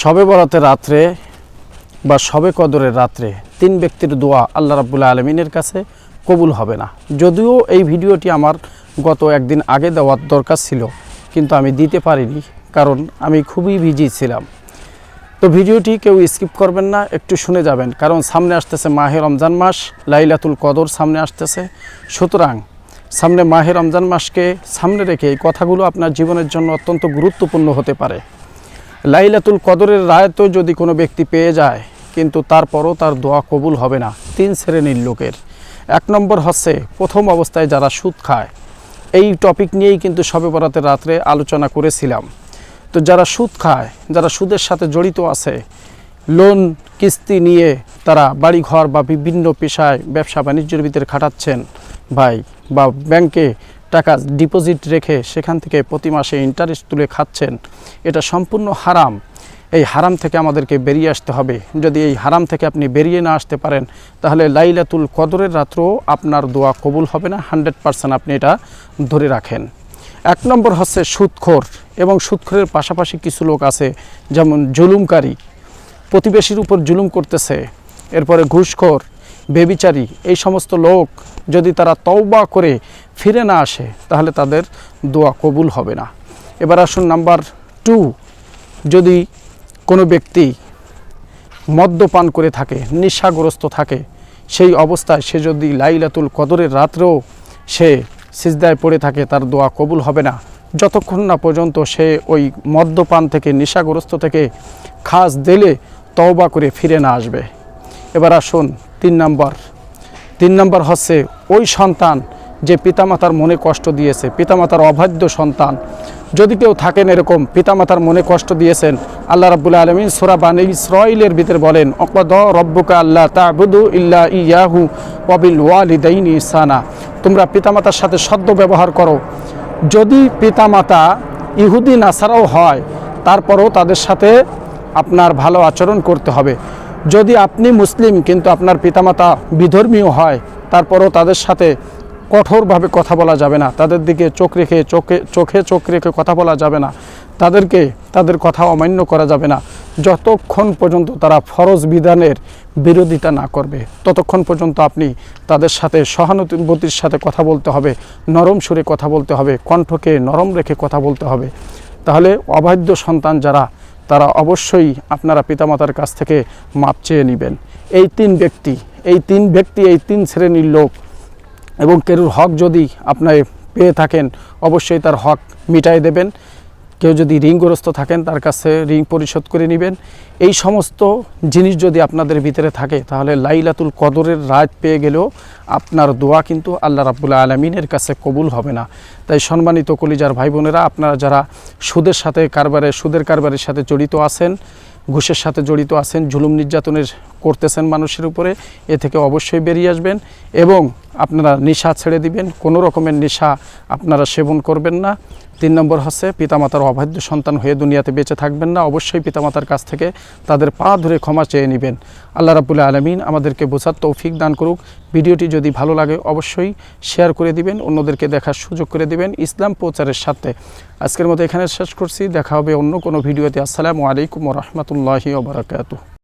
শবে বরাতের রাত্রে বা শবে কদরের রাত্রে তিন ব্যক্তির দোয়া আল্লাহ রাবুল্লাহ আলমিনের কাছে কবুল হবে না। যদিও এই ভিডিওটি আমার গত একদিন আগে দেওয়ার দরকার ছিল, কিন্তু আমি দিতে পারিনি, কারণ আমি খুবই বিজি ছিলাম। তো ভিডিওটি কেউ স্কিপ করবেন না, একটু শুনে যাবেন, কারণ সামনে আসতেছে মাহে রমজান মাস, লাইলাতুল কদর সামনে আসতেছে। সুতরাং সামনে মাহে রমজান মাসকে সামনে রেখে এই কথাগুলো আপনার জীবনের জন্য অত্যন্ত গুরুত্বপূর্ণ হতে পারে। লাইলাতুল কদরের রায়তো যদি কোনো ব্যক্তি পেয়ে যায়, কিন্তু তারপরও তার দোয়া কবুল হবে না তিন শ্রেণির লোকের। এক নম্বর হচ্ছে, প্রথম অবস্থায় যারা সুদ খায়। এই টপিক নিয়েই কিন্তু সবে বরাতের রাত্রে আলোচনা করেছিলাম। তো যারা সুদ খায়, যারা সুদের সাথে জড়িত আছে, লোন, কিস্তি নিয়ে তারা বাড়িঘর বা বিভিন্ন পেশায় ব্যবসা বাণিজ্যের ভিতরে খাটাচ্ছেন, ভাই বা ব্যাংকে টাকা ডিপোজিট রেখে সেখান থেকে প্রতি মাসে ইন্টারেস্ট তুলে খাচ্ছেন, এটা সম্পূর্ণ হারাম। এই হারাম থেকে আমাদেরকে বেরিয়ে আসতে হবে। যদি এই হারাম থেকে আপনি বেরিয়ে না আসতে পারেন, তাহলে লাইলাতুল কদরের রাত্রেও আপনার দোয়া কবুল হবে না। হান্ড্রেড পারসেন্ট আপনি এটা ধরে রাখেন। এক নম্বর হচ্ছে সুদখোর এবং সুদখোরের পাশাপাশি কিছু লোক আছে, যেমন জুলুমকারী। প্রতিবেশীর উপর জুলুম করতেছে, এরপরে ঘুষখোর বেবিচারী, এই সমস্ত লোক যদি তারা তওবা করে ফিরে না আসে, তাহলে তাদের দোয়া কবুল হবে না। এবার আসুন নাম্বার টু যদি কোনো ব্যক্তি মদ্যপান করে থাকে, নেশাগ্রস্ত থাকে, সেই অবস্থায় সে যদি লাইলাতুল কদরের রাত্রেও সে সিজদায় পড়ে থাকে, তার দোয়া কবুল হবে না। যতক্ষণ না পর্যন্ত সে ওই মদ্যপান থেকে, নেশাগ্রস্ত থেকে খাস দিলে তওবা করে ফিরে না আসবে। এবার আসুন তিন নম্বর। তিন নম্বর হচ্ছে ওই সন্তান যে পিতামাতার মনে কষ্ট দিয়েছে, পিতামাতার অবাধ্য সন্তান। যদি কেউ থাকেন এরকম, পিতামাতার মনে কষ্ট দিয়েছেন, আল্লাহ রাব্বুল আলমিন সোরা বানি ইসরাইলের ভিতরে বলেন, অকদ রব্বুকা আল্লাহ তাবুদু ইল্লা ইয়াহু ওয়াবিল ওয়ালিদাইনি ইসানা তোমরা পিতামাতার সাথে সদ্য ব্যবহার করো। যদি পিতামাতা ইহুদি, নাসারাও হয়, তারপরও তাদের সাথে আপনার ভালো আচরণ করতে হবে। যদি আপনি মুসলিম, কিন্তু আপনার পিতামাতা বিধর্মীয় হয়, তারপরও তাদের সাথে কঠোরভাবে কথা বলা যাবে না। তাদের দিকে চোখ রেখে, চোখে চোখে চোখ রেখে কথা বলা যাবে না। তাদেরকে, তাদের কথা অমান্য করা যাবে না। যতক্ষণ পর্যন্ত তারা ফরজ বিধানের বিরোধিতা না করবে, ততক্ষণ পর্যন্ত আপনি তাদের সাথে সহানুভূতির সাথে কথা বলতে হবে, নরম সুরে কথা বলতে হবে, কণ্ঠকে নরম রেখে কথা বলতে হবে। তাহলে অবাধ্য সন্তান যারা তারা অবশ্যই আপনারা পিতামাতার কাছ থেকে মাপ চেয়ে নেবেন। এই তিন ব্যক্তি, এই তিন ব্যক্তি, এই তিন শ্রেণির লোক এবং কেরুর হক যদি আপনার পেয়ে থাকেন, অবশ্যই তার হক মিটাই দেবেন। কেউ যদি ঋণগ্রস্ত থাকেন, তার কাছে ঋণ পরিশোধ করে নেবেন। এই সমস্ত জিনিস যদি আপনাদের ভিতরে থাকে, তাহলে লাইলাতুল কদরের রাত পেয়ে গেলেও আপনার দোয়া কিন্তু আল্লাহ রাবুল্লাহ আলমিনের কাছে কবুল হবে না। তাই সম্মানিত কলিজার ভাই বোনেরা, আপনারা যারা সুদের সাথে কারবারে, সুদের কারবারের সাথে জড়িত আছেন, ঘুষের সাথে জড়িত আছেন, জুলুম নির্যাতনের করতেছেন মানুষের উপরে, এ থেকে অবশ্যই বেরিয়ে আসবেন এবং আপনারা নেশা ছেড়ে দিবেন, কোনো রকমের নেশা আপনারা সেবন করবেন না। তিন নম্বর হচ্ছে পিতামাতার অবাধ্য সন্তান হয়ে দুনিয়াতে বেঁচে থাকবেন না। অবশ্যই পিতামাতার কাছ থেকে তাদের পা ধরে ক্ষমা চেয়ে নেবেন। আল্লাহ রাবুল্লাহ আলমিন আমাদেরকে বোঝার তৌফিক দান করুক। ভিডিওটি যদি ভালো লাগে অবশ্যই শেয়ার করে দিবেন, অন্যদেরকে দেখার সুযোগ করে দিবেন ইসলাম প্রচারের সাথে। আজকের মতো এখানে শেষ করছি। দেখা হবে অন্য কোনো ভিডিওতে। আসসালামু আলাইকুম রহমতুল্লাহি ওবরাকাতু